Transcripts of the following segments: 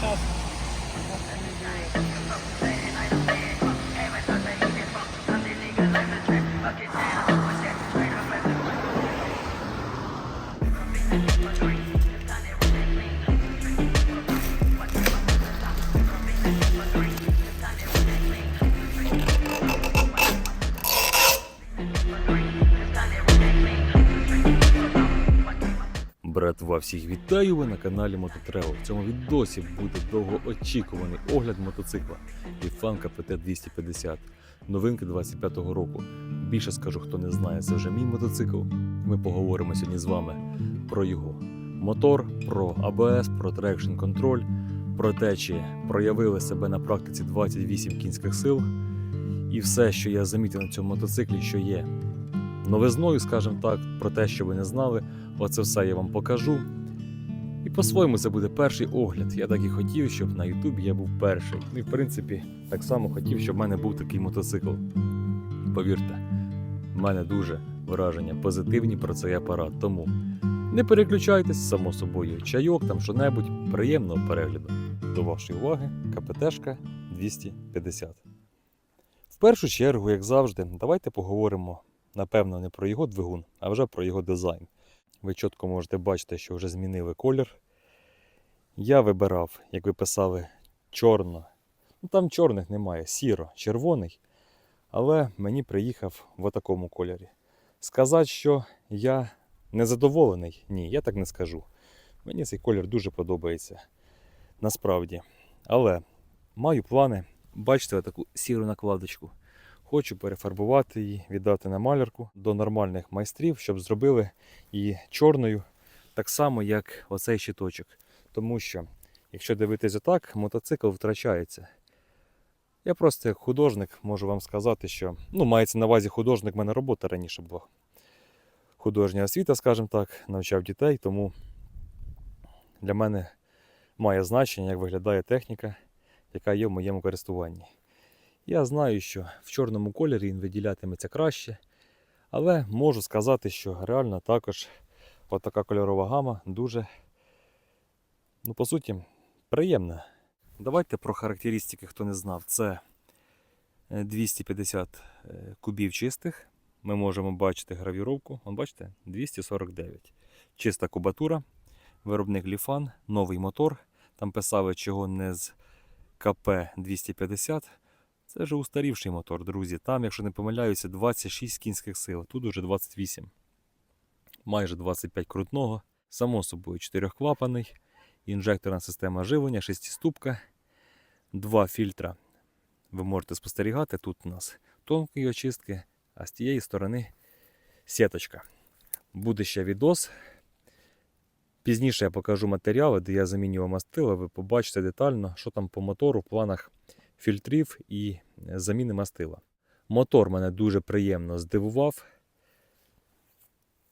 します。Братва, всіх вітаю ви на каналі Мототревел. В цьому відосі буде довгоочікуваний огляд мотоцикла Ліфан КПТ 250 новинки 25-го року. Більше скажу, хто не знає, це вже мій мотоцикл. Ми поговоримо сьогодні з вами про його мотор, про АБС, про трекшн контроль, про те, чи проявили себе на практиці 28 кінських сил, і все, що я замітив на цьому мотоциклі, що є новизною, скажімо так, про те, що ви не знали. Оце все я вам покажу. І по-своєму це буде перший огляд. Я так і хотів, щоб на Ютубі я був перший. Ну і в принципі, так само хотів, щоб в мене був такий мотоцикл. Повірте, в мене дуже враження позитивні про цей апарат. Тому не переключайтесь, само собою, чайок, там що-небудь, приємного перегляду. До вашої уваги, КПТшка 250. В першу чергу, як завжди, давайте поговоримо, напевно, не про його двигун, а вже про його дизайн. Ви чітко можете бачити, що вже змінили колір. Я вибирав, як ви писали, чорно. Ну там чорних немає, сіро, червоний. Але мені приїхав в такому кольорі. Сказати, що я незадоволений, ні, я так не скажу. Мені цей колір дуже подобається. Насправді. Але маю плани. Бачите, таку сіру накладочку. Хочу перефарбувати її, віддати на малярку до нормальних майстрів, щоб зробили її чорною, так само, як оцей щиточок. Тому що, якщо дивитися так, мотоцикл втрачається. Я просто як художник можу вам сказати, що ну, мається на увазі художник, в мене робота раніше була. Художня освіта, скажімо так, навчав дітей, тому для мене має значення, як виглядає техніка, яка є в моєму користуванні. Я знаю, що в чорному кольорі він виділятиметься краще, але можу сказати, що реально також отака кольорова гама дуже, ну, по суті, приємна. Давайте про характеристики, хто не знав. Це е, 250 е, кубів чистих. Ми можемо бачити гравіровку. Вон бачите, 249. Чиста кубатура, виробник Ліфан, новий мотор. Там писали, чого не з КП 250. Це вже устарівший мотор, друзі. Там, якщо не помиляюся, 26 кінських сил, тут уже 28. Майже 25 крутного. Само собою, 4-клапаний, інжекторна система живлення, 6-ступка, два фільтра. Ви можете спостерігати. Тут у нас тонкої очистки, а з тієї сторони сіточка. Буде ще відос. Пізніше я покажу матеріали, де я замінював мастила. Ви побачите детально, що там по мотору в планах фільтрів і заміни мастила. Мотор мене дуже приємно здивував.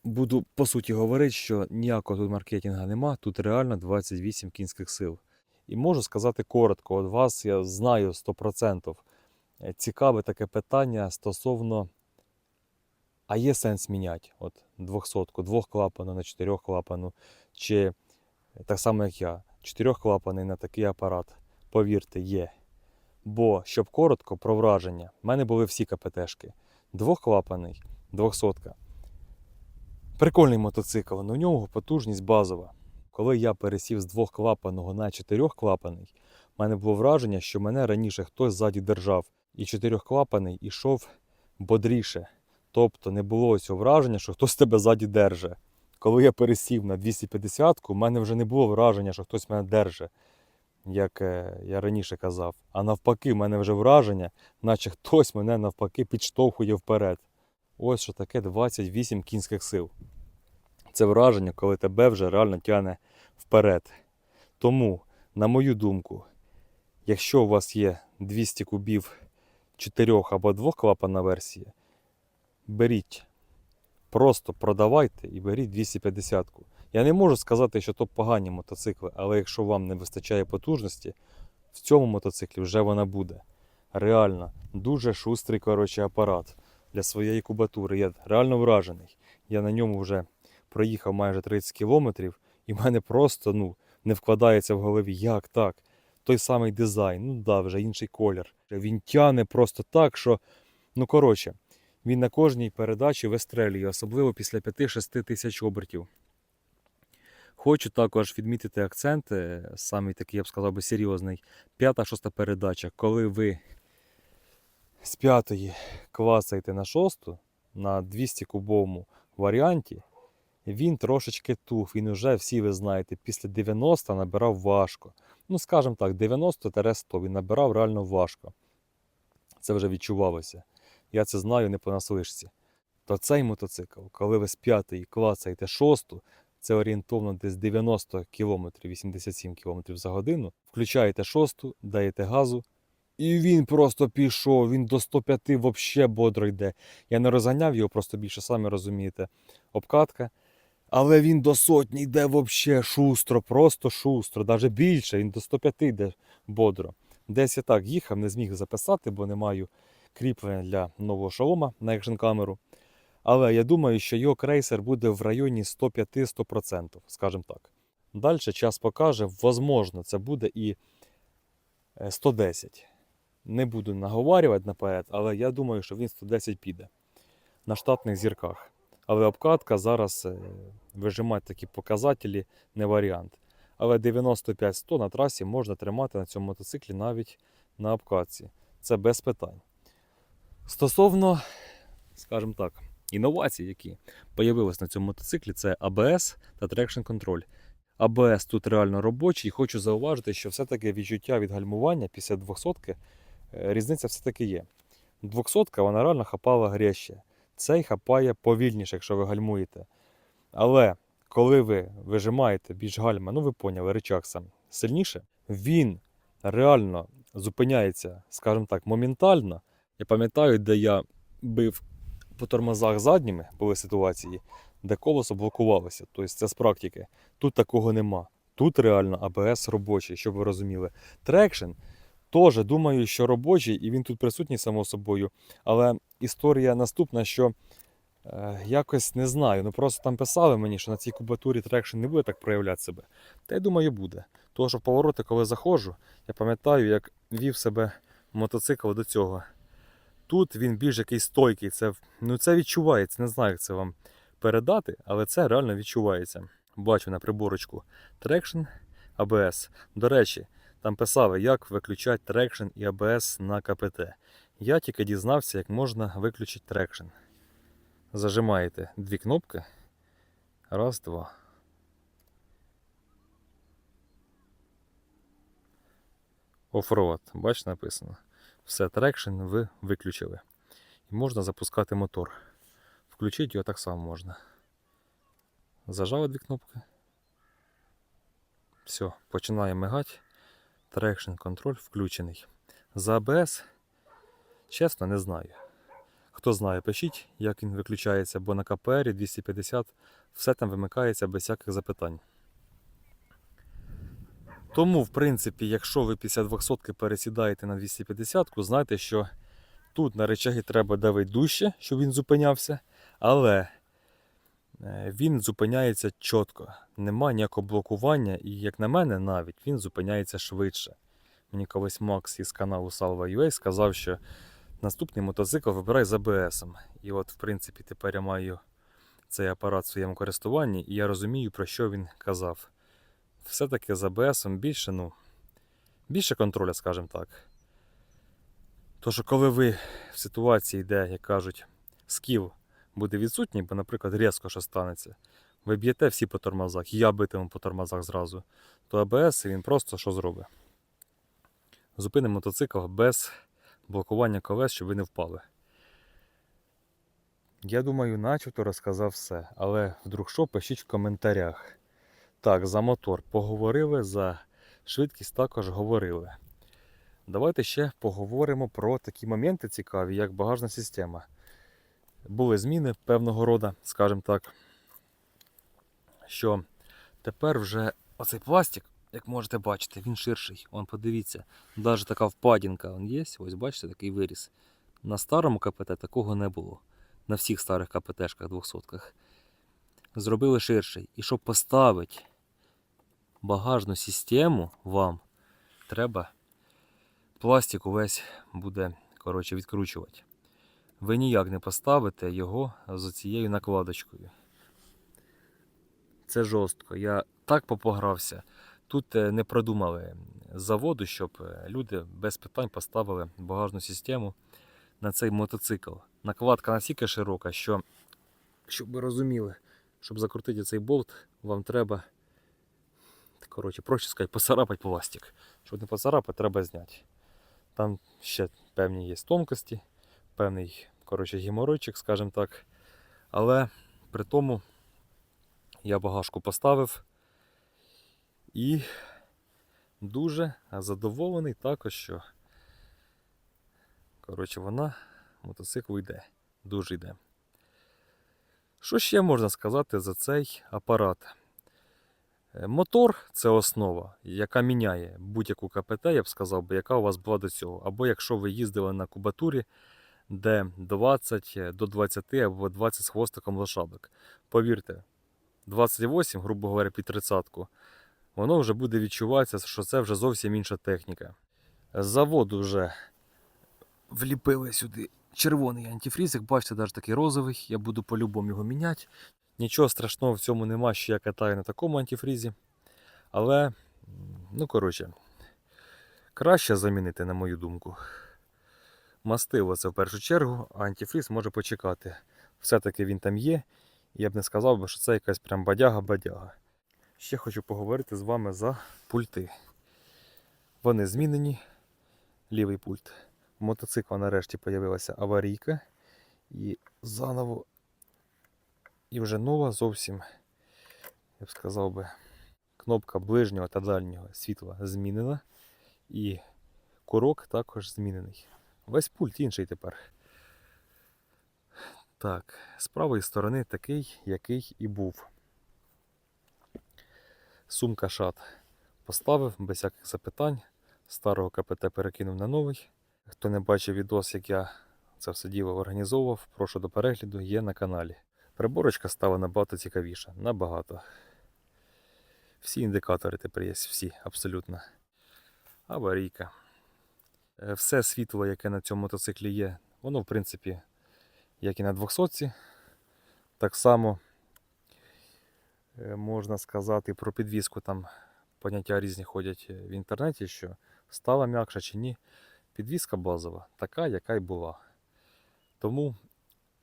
Буду по суті говорити, що ніякого тут маркетинга нема, тут реально 28 кінських сил. І можу сказати коротко, от вас я знаю 100%. Е, Цікаве таке питання стосовно, а є сенс міняти от 200 двох клапану на 4 клапану, чи е, так само як я, 4 клапаний на такий апарат. Повірте, є. Бо, щоб коротко про враження, в мене були всі КПТшки. Двохклапаний, 200. Прикольний мотоцикл, але у нього потужність базова. Коли я пересів з двохклапаного на чотирьохклапаний, в мене було враження, що мене раніше хтось ззаді держав, і чотирьохклапаний ішов бодріше. Тобто не було цього враження, що хтось тебе ззаді держить. Коли я пересів на 250-ку, в мене вже не було враження, що хтось мене держить як е, я раніше казав. А навпаки, в мене вже враження, наче хтось мене навпаки підштовхує вперед. Ось що таке 28 кінських сил. Це враження, коли тебе вже реально тягне вперед. Тому, на мою думку, якщо у вас є 200 кубів 4 або 2 клапана версія, беріть. Просто продавайте і беріть 250-ку. Я не можу сказати, що то погані мотоцикли, але якщо вам не вистачає потужності, в цьому мотоциклі вже вона буде. Реально, дуже шустрий коротше, апарат для своєї кубатури. Я реально вражений. Я на ньому вже проїхав майже 30 кілометрів, і в мене просто ну, не вкладається в голові, як так. той самий дизайн, ну да, вже інший колір. Він тяне просто так, що, ну коротше, він на кожній передачі вистрелює, особливо після 5-6 тисяч обертів. Хочу також відмітити акцент, самий такий, я б сказав би, серйозний. П'ята-шоста передача, коли ви з п'ятої клацаєте на шосту на 200 кубовому варіанті, він трошечки тух. Він уже, всі ви знаєте, після 90 набирав важко. Ну, скажімо так, 90-100 він набирав реально важко. Це вже відчувалося. Я це знаю не понаслишці. То цей мотоцикл, коли ви з п'ятої клацаєте шосту, це орієнтовно десь 90 км, 87 км за годину. Включаєте шосту, даєте газу, і він просто пішов, він до 105 взагалі бодро йде. Я не розганяв його, просто більше самі розумієте, обкатка. Але він до сотні йде взагалі шустро, просто шустро, навіть більше, він до 105 йде бодро. Десь я так їхав, не зміг записати, бо не маю кріплення для нового шолома на екшн камеру. Але я думаю, що його крейсер буде в районі 105-100%, скажімо так. Далі час покаже, возможно, це буде і е, 110. Не буду наговарювати наперед, але я думаю, що він 110 піде на штатних зірках. Але обкатка зараз е, вижимати такі показателі не варіант. Але 95-100 на трасі можна тримати на цьому мотоциклі навіть на обкатці. Це без питань. Стосовно, скажімо так, інновацій, які з'явились на цьому мотоциклі, це ABS та Traction Control. ABS тут реально робочий, і хочу зауважити, що все-таки відчуття від гальмування після 200 е, різниця все-таки є. 200 вона реально хапала гряще. Цей хапає повільніше, якщо ви гальмуєте. Але коли ви вижимаєте більш гальма, ну ви поняли, рычаг сам сильніше, він реально зупиняється, скажімо так, моментально. Я пам'ятаю, де я бив по тормозах задніми, були ситуації, де колесо блокувалося. Тобто це з практики. Тут такого нема. Тут реально АБС робочий, щоб ви розуміли. Трекшн теж думаю, що робочий, і він тут присутній, само собою. Але історія наступна, що е, якось не знаю. Ну просто там писали мені, що на цій кубатурі трекшн не буде так проявляти себе. Та я думаю, буде. Тому що в повороти, коли заходжу, я пам'ятаю, як вів себе мотоцикл до цього. Тут він більш якийсь стойкий. Це, ну, це відчувається. Не знаю, як це вам передати, але це реально відчувається. Бачу на приборочку Traction ABS. До речі, там писали, як виключати трекшн і ABS на КПТ. Я тільки дізнався, як можна виключити трекшн. Зажимаєте дві кнопки. Раз, два. Оффроад. Бачите, написано. Все, трекшн ви виключили. І можна запускати мотор. Включити його так само можна. Зажали дві кнопки. Все, починає мигати. Traction контроль включений. За ABS, чесно, не знаю. Хто знає, пишіть, як він виключається, бо на КПР 250 все там вимикається без всяких запитань. Тому, в принципі, якщо ви після 200 пересідаєте на 250, знайте, що тут на речаги треба давити дужче, щоб він зупинявся, але е, він зупиняється чітко. Нема ніякого блокування, і, як на мене, навіть він зупиняється швидше. Мені колись Макс із каналу Salva.ua сказав, що наступний мотоцикл вибирай з ABS. І от, в принципі, тепер я маю цей апарат в своєму користуванні, і я розумію, про що він казав. Все-таки з ABS більше, ну, більше контроля, скажімо так. То, що коли ви в ситуації, де, як кажуть, скіл буде відсутній, бо, наприклад, різко що станеться, ви б'єте всі по тормозах, я битиму по тормозах зразу, то АБС він просто що зробить? Зупинить мотоцикл без блокування колес, щоб ви не впали. Я думаю, начебто розказав все, але вдруг що, пишіть в коментарях. Так, за мотор поговорили, за швидкість також говорили. Давайте ще поговоримо про такі моменти цікаві, як багажна система. Були зміни певного роду, скажімо так, що тепер вже оцей пластик, як можете бачити, він ширший. Он подивіться, навіть така впадінка он є. Ось бачите, такий виріс. На старому КПТ такого не було. На всіх старих КПТшках 200-ках. Зробили ширший. І щоб поставити багажну систему вам, треба, пластик увесь буде коротше, відкручувати. Ви ніяк не поставите його з цією накладочкою. Це жорстко. Я так попогрався. Тут е, не продумали заводу, щоб е, люди без питань поставили багажну систему на цей мотоцикл. Накладка настільки широка, що, щоб ви розуміли, щоб закрутити цей болт, вам треба, коротше, проще сказати, поцарапати пластик. Щоб не поцарапати, треба зняти. Там ще певні є тонкості, певний коротше, геморойчик, скажімо так. Але при тому я багажку поставив і дуже задоволений також, що коротше, вона, мотоцикл йде, дуже йде. Що ще можна сказати за цей апарат? Е, Мотор це основа, яка міняє будь-яку КПТ, я б сказав, би, яка у вас була до цього. Або якщо ви їздили на кубатурі, де 20 до 20 або 20 з хвостиком лошадок. Повірте, 28, грубо говоря, під 30 воно вже буде відчуватися, що це вже зовсім інша техніка. З заводу вже вліпили сюди червоний антифріз, як бачите, навіть такий розовий. Я буду по-любому його міняти. Нічого страшного в цьому нема, що я катаю на такому антифрізі. Але, ну коротше, краще замінити, на мою думку. Мастило це в першу чергу, а антифріз може почекати. Все-таки він там є. Я б не сказав що це якась прям бадяга-бадяга. Ще хочу поговорити з вами за пульти. Вони змінені. Лівий пульт. У мотоцикла нарешті з'явилася аварійка. І заново. І вже нова зовсім, я б сказав би, кнопка ближнього та дальнього світла змінена. І курок також змінений. Весь пульт інший тепер. Так, з правої сторони такий, який і був. Сумка шат поставив без всяких запитань. Старого КПТ перекинув на новий. Хто не бачив відос, як я це все діло організовував, прошу до перегляду, є на каналі. Приборочка стала набагато цікавіша. Набагато. Всі індикатори тепер є, всі, абсолютно. Аварійка. Е, Все світло, яке на цьому мотоциклі є, воно, в принципі, як і на 200-ці. Так само е, можна сказати про підвіску. Там поняття різні ходять е, в інтернеті, що стала м'якша чи ні. Підвіска базова, така, яка й була. Тому,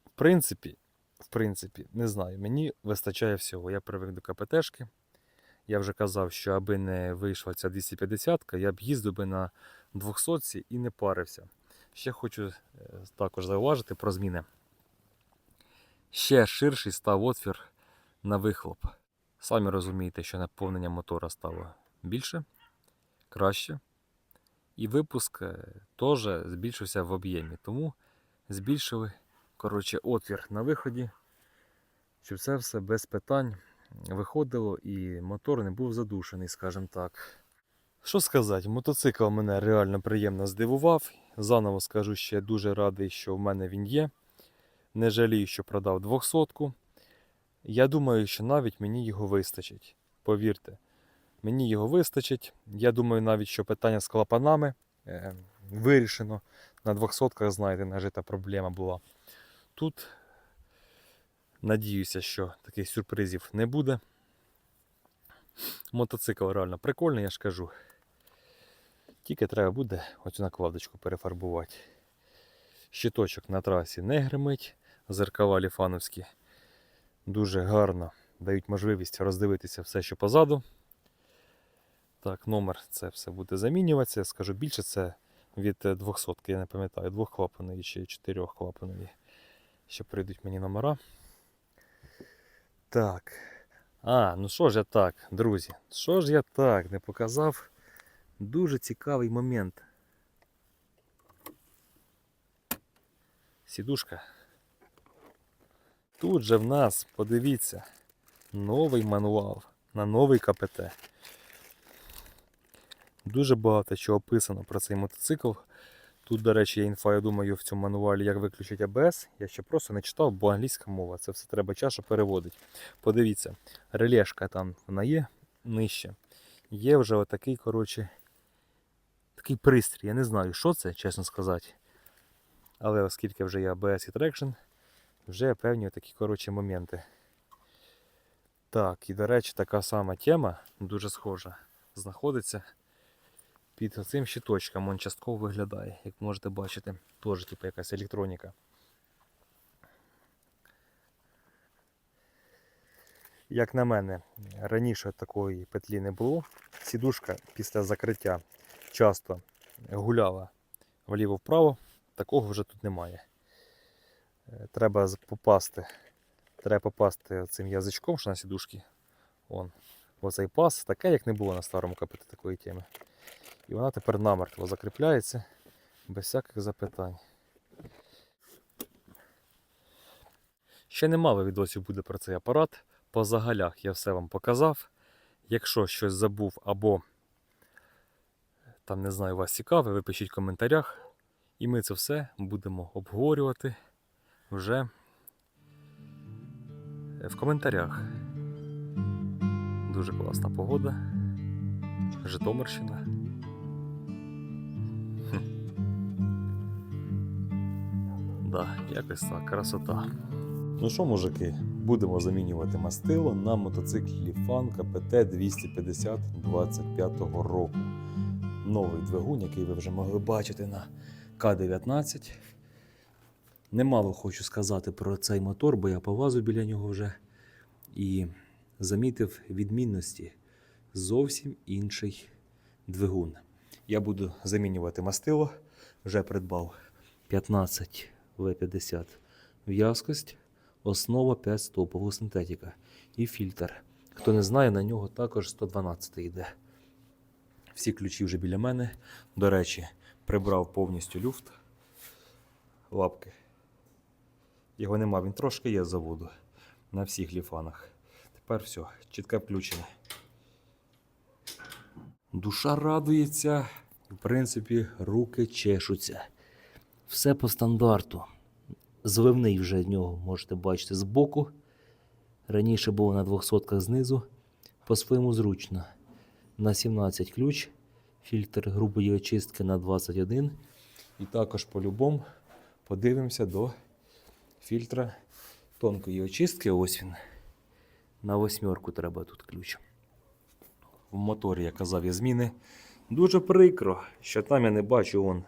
в принципі, в принципі, не знаю, мені вистачає всього. Я привик до КПТшки. Я вже казав, що аби не вийшла ця 250-ка, я б їздив би на 200 і не парився. Ще хочу е, також зауважити про зміни. Ще ширший став отвір на вихлоп. Самі розумієте, що наповнення мотора стало більше, краще. І випуск е, теж збільшився в об'ємі. Тому збільшили коротше, отвір на виході, щоб це все без питань виходило і мотор не був задушений, скажімо так. Що сказати, мотоцикл мене реально приємно здивував. Заново скажу ще дуже радий, що в мене він є. Не жалію, що продав 200 Я думаю, що навіть мені його вистачить. Повірте, мені його вистачить. Я думаю, навіть що питання з клапанами е, вирішено. На 200 знаєте, нажита проблема була. Тут надіюся, що таких сюрпризів не буде. Мотоцикл реально прикольний, я ж кажу. Тільки треба буде оцю накладочку перефарбувати. Щиточок на трасі не гримить. Зеркала ліфановські дуже гарно дають можливість роздивитися все, що позаду. Так, номер це все буде замінюватися. Скажу більше, це від 200 я не пам'ятаю, двохклапаної чи чотирьохклапаної. Ще прийдуть мені номера. Так. А, ну що ж я так, друзі? Що ж я так не показав? Дуже цікавий момент. Сідушка. Тут же в нас, подивіться, новий мануал на новий КПТ. Дуже багато чого описано про цей мотоцикл. Тут, до речі, є інфа, я думаю, в цьому мануалі, як виключити АБС. Я ще просто не читав, бо англійська мова. Це все треба щоб переводити. Подивіться, релешка там вона є нижче. Є вже отакий, коротше, такий пристрій. Я не знаю, що це, чесно сказати. Але оскільки вже є ABS і Traction, вже певні такі коротші моменти. Так, і до речі, така сама тема, дуже схожа, знаходиться під цим щиточком. Он частково виглядає, як можете бачити. Теж типу якась електроніка. Як на мене, раніше такої петлі не було. Сідушка після закриття часто гуляла вліво-вправо. Такого вже тут немає. Е, Треба попасти. Треба попасти цим язичком, що на сідушці. Вон, оцей пас, таке, як не було на старому КПТ такої теми. І вона тепер намертво закріпляється без всяких запитань. Ще немало відосів буде про цей апарат. По загалях я все вам показав. Якщо щось забув або там не знаю вас цікаве, ви пишіть в коментарях. І ми це все будемо обговорювати вже в коментарях. Дуже класна погода. Житомирщина. Да, якось так, красота. Ну що, мужики, будемо замінювати мастило на мотоциклі Ліфан КПТ 250 25 року. Новий двигун, який ви вже могли бачити на К-19. Немало хочу сказати про цей мотор, бо я повазу біля нього вже і замітив відмінності. Зовсім інший двигун. Я буду замінювати мастило. Вже придбав 15 В50 в'язкость, основа 5 стопового синтетика і фільтр. Хто не знає, на нього також 112 йде. Всі ключі вже біля мене. До речі, прибрав повністю люфт лапки. Його нема, він трошки є заводу на всіх ліфанах. Тепер все, чітке включене. Душа радується, в принципі, руки чешуться. Все по стандарту. Зливний вже в нього можете бачити збоку. Раніше було на 200 знизу. По-своєму зручно. На 17 ключ, фільтр грубої очистки на 21. І також по-любому подивимося до фільтра тонкої очистки. Ось він. На восьмерку треба тут ключ. В моторі, я казав, є зміни. Дуже прикро, що там я не бачу вон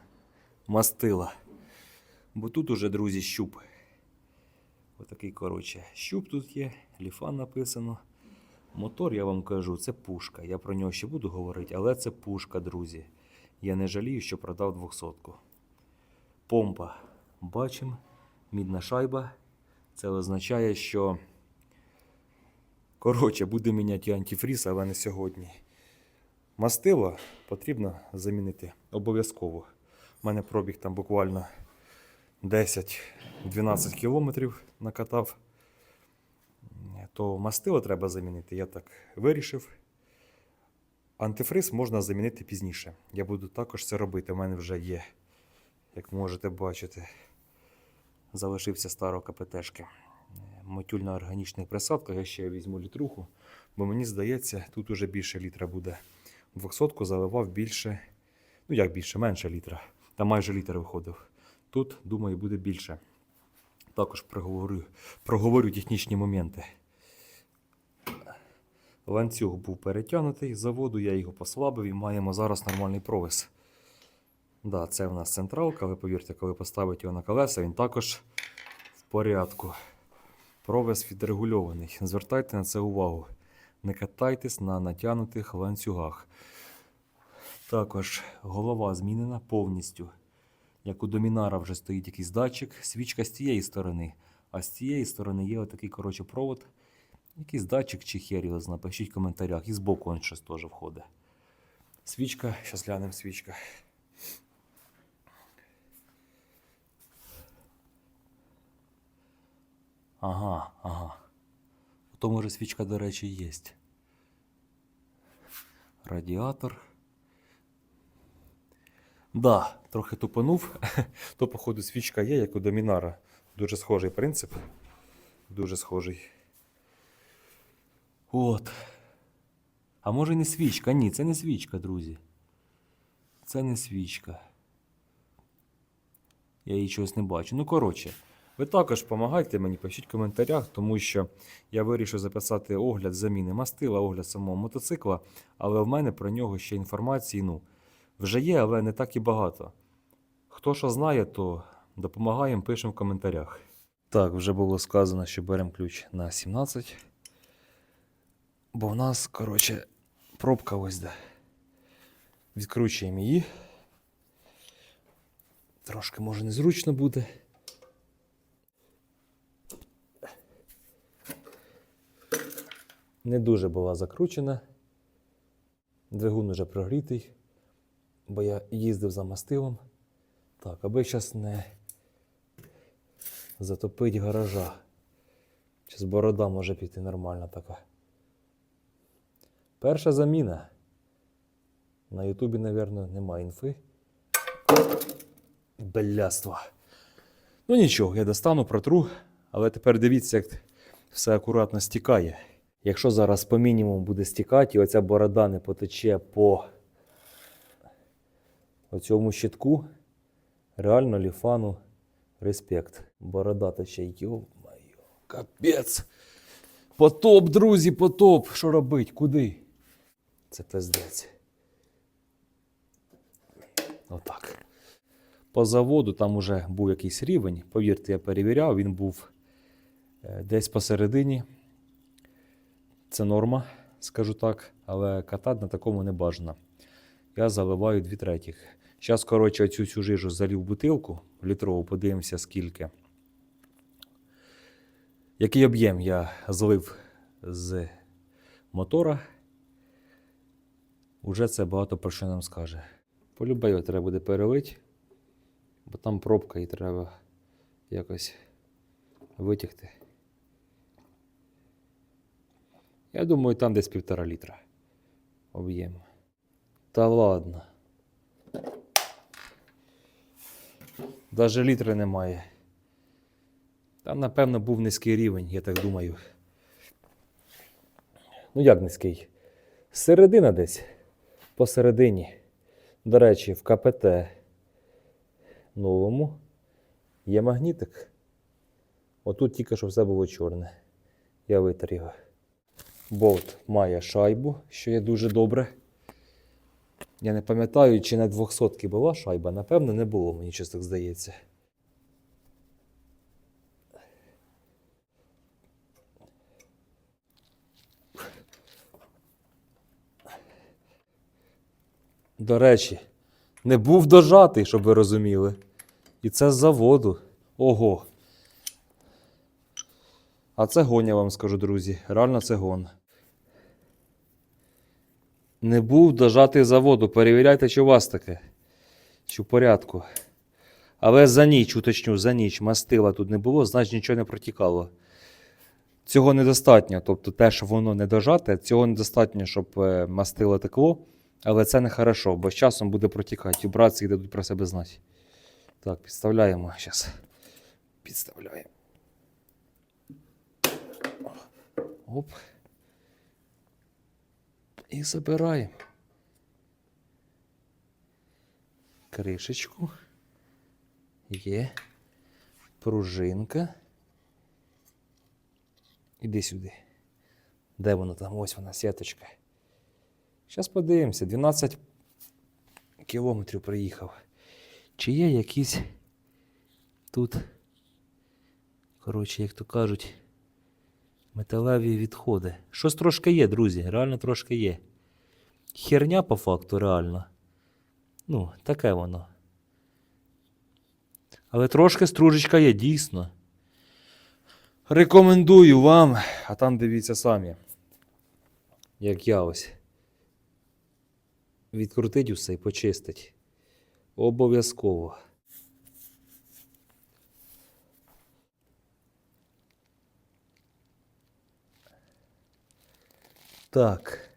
мастила. Бо тут уже, друзі, щуп. Отакий, коротше, щуп тут є, ліфан написано. Мотор, я вам кажу, це пушка. Я про нього ще буду говорити, але це пушка, друзі. Я не жалію, що продав 200 Помпа. Бачимо, мідна шайба. Це означає, що. Коротше, буде міняти антифріз, але не сьогодні. Мастило потрібно замінити обов'язково. У мене пробіг там буквально 10-12 кілометрів накатав. То мастило треба замінити. Я так вирішив. Антифриз можна замінити пізніше. Я буду також це робити. У мене вже є, як можете бачити, залишився старого КПТшки. Мотюль на органічних присадках. Я ще візьму літруху, бо мені здається, тут уже більше літра буде. 200 заливав більше, ну як більше, менше літра. Там майже літр виходив. Тут, думаю, буде більше. Також проговорю, проговорю технічні моменти. Ланцюг був перетягнутий заводу, я його послабив і маємо зараз нормальний провис. Да, це в нас централка, ви повірте, коли поставите його на колеса, він також в порядку. Провис відрегульований. Звертайте на це увагу. Не катайтесь на натягнутих ланцюгах. Також голова змінена повністю. Як у домінара вже стоїть якийсь датчик, свічка з тієї сторони, а з цієї сторони є отакий коротше, провод. Якийсь датчик чи хер його зна, пишіть в коментарях. І збоку он щось теж входить. Свічка, зараз глянемо свічка. Ага, ага. То може свічка, до речі, є. Радіатор. Да, трохи тупанув. То, походу, свічка є, як у домінара. Дуже схожий принцип. Дуже схожий. От. А може не свічка? Ні, це не свічка, друзі. Це не свічка. Я її чогось не бачу. Ну, коротше, ви також допомагайте мені, пишіть в коментарях, тому що я вирішив записати огляд заміни мастила, огляд самого мотоцикла, але в мене про нього ще інформації ну, вже є, але не так і багато. Хто що знає, то допомагаємо, пишемо в коментарях. Так, вже було сказано, що беремо ключ на 17. Бо в нас, коротше, пробка ось де. Відкручуємо її. Трошки може незручно буде. Не дуже була закручена. Двигун уже прогрітий, бо я їздив за мастилом. Так, аби зараз не затопить гаража. Зараз борода може піти нормальна така. Перша заміна. На Ютубі, мабуть, немає інфи. Беляство. Ну нічого, я достану, протру, але тепер дивіться, як все акуратно стікає. Якщо зараз по мінімуму буде стікати, і оця борода не потече по оцьому щитку, реально ліфану респект. Борода тече, йо-моє, капець. Потоп, друзі, потоп. Що робить? Куди? Це пиздець. Отак. По заводу там уже був якийсь рівень. Повірте, я перевіряв, він був е, десь посередині. Це норма, скажу так, але катати на такому не бажано. Я заливаю 2 третіх. Зараз, коротше, оцю всю жижу залів бутилку літрову, подивимося, скільки. Який об'єм я злив з мотора. Уже це багато про що нам скаже. Полюбе його треба буде перелити, бо там пробка і треба якось витягти. Я думаю, там десь півтора літра об'єм. Та ладно. Даже літри немає. Там, напевно, був низький рівень, я так думаю. Ну, як низький? Середина десь. Посередині. До речі, в КПТ новому є магнітик. Отут тільки що все було чорне. Я витер його. Болт має шайбу, що є дуже добре. Я не пам'ятаю, чи на 200 була шайба. Напевно, не було, мені щось так здається. До речі, не був дожатий, щоб ви розуміли. І це з заводу. Ого. А це гон, я вам скажу, друзі. Реально це гон. Не був дожатий заводу. Перевіряйте, чи у вас таке. Чи в порядку. Але за ніч, уточню, за ніч мастила тут не було, значить нічого не протікало. Цього недостатньо. Тобто те, що воно не дожате, цього недостатньо, щоб е, мастило текло. Але це не хорошо, бо з часом буде протікати. Вібрації дадуть про себе знати. Так, підставляємо зараз. Підставляємо. Оп. І забираємо. Кришечку. Є. Пружинка. Іди сюди. Де воно там? Ось вона, сіточка. Зараз подивимося. 12 кілометрів приїхав. Чи є якісь тут, коротше, як то кажуть, металеві відходи. Щось трошки є, друзі, реально трошки є. Херня по факту, реально. Ну, таке воно. Але трошки стружечка є, дійсно. Рекомендую вам, а там дивіться самі. Як я ось. Відкрутить усе і почистить. Обов'язково. Так.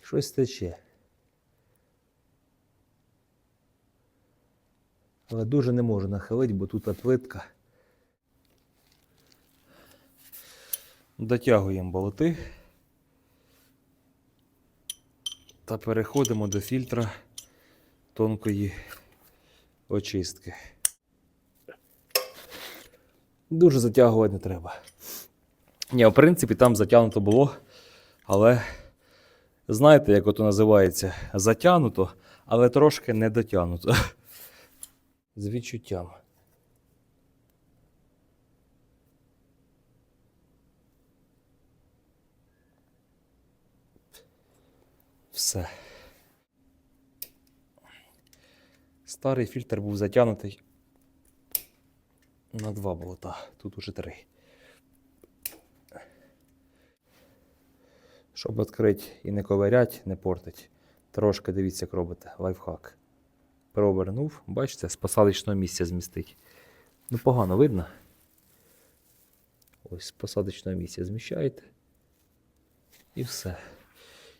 Щось тече. Але дуже не можу нахилити, бо тут отвитка. Дотягуємо болти. Та переходимо до фільтра тонкої очистки. Дуже затягувати не треба. Ні, в принципі, там затягнуто було, але знаєте, як ото називається? Затягнуто, але трошки не дотягнуто. З відчуттям. Все. Старий фільтр був затягнутий на два болота. Тут уже три. Щоб відкрити і не ковирять, не портить. Трошки дивіться, як робите. Лайфхак. Провернув, бачите, з посадочного місця змістить. Ну, погано видно. Ось з посадочного місця зміщаєте. І все.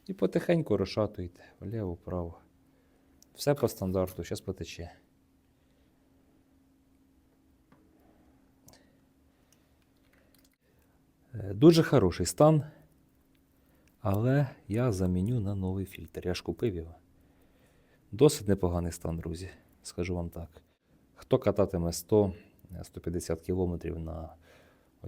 І потихеньку розшатуєте вліво, вправо. Все по стандарту, зараз потече. Е, Дуже хороший стан, але я заміню на новий фільтр. Я ж купив його. Досить непоганий стан, друзі, скажу вам так. Хто кататиме 100-150 км на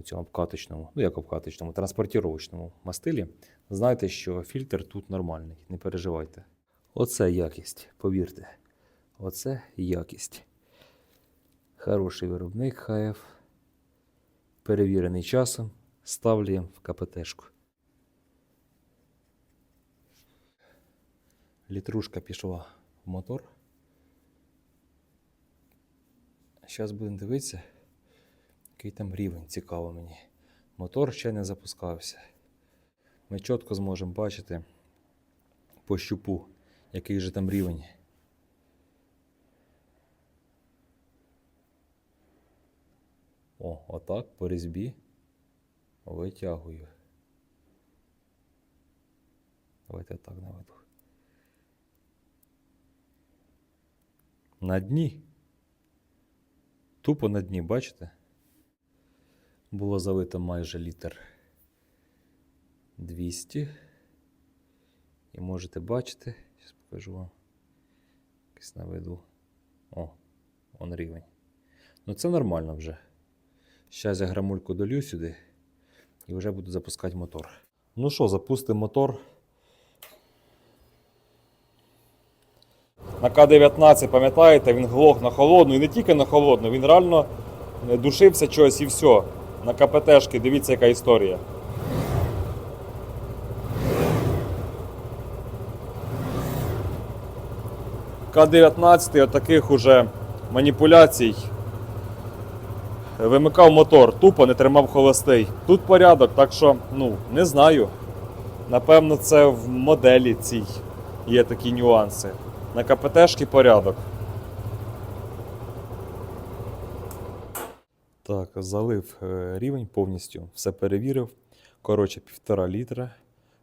цьому обкаточному, ну як обкаточному, транспортіровочному мастилі, знайте, що фільтр тут нормальний, не переживайте. Оце якість, повірте. Оце якість. Хороший виробник ХФ. Перевірений часом. Ставлюємо в КПТшку. Літрушка пішла в мотор. Зараз будемо дивитися, який там рівень цікаво мені. Мотор ще не запускався. Ми чітко зможемо бачити по щупу, який же там рівень. О, отак по різьбі витягую. Давайте так наведу. На дні. Тупо на дні, бачите? Було залито майже літр 200. І можете бачити, зараз покажу вам. Якось наведу. О, он рівень. Ну це нормально вже. Зараз я грамульку долю сюди і вже буду запускати мотор. Ну що, запустимо мотор. На К-19, пам'ятаєте, він глох на холодну і не тільки на холодну, він реально е, душився чогось і все. На КПТшки, дивіться, яка історія. К-19 отаких уже маніпуляцій. Вимикав мотор, тупо не тримав холостий. Тут порядок, так що, ну, не знаю. Напевно, це в моделі цій є такі нюанси. На КПТшки порядок. Так, залив е, рівень повністю, все перевірив. Коротше, півтора літра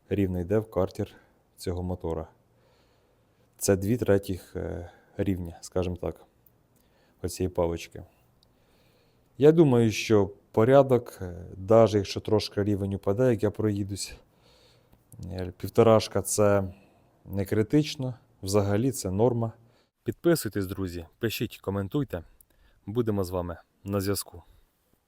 рівно йде в картер цього мотора. Це дві третіх е, рівня, скажімо так, оцієї палички. Я думаю, що порядок, навіть якщо трошки рівень упаде, як я проїдусь, е, півторашка це не критично, взагалі це норма. Підписуйтесь, друзі, пишіть, коментуйте. Будемо з вами на зв'язку.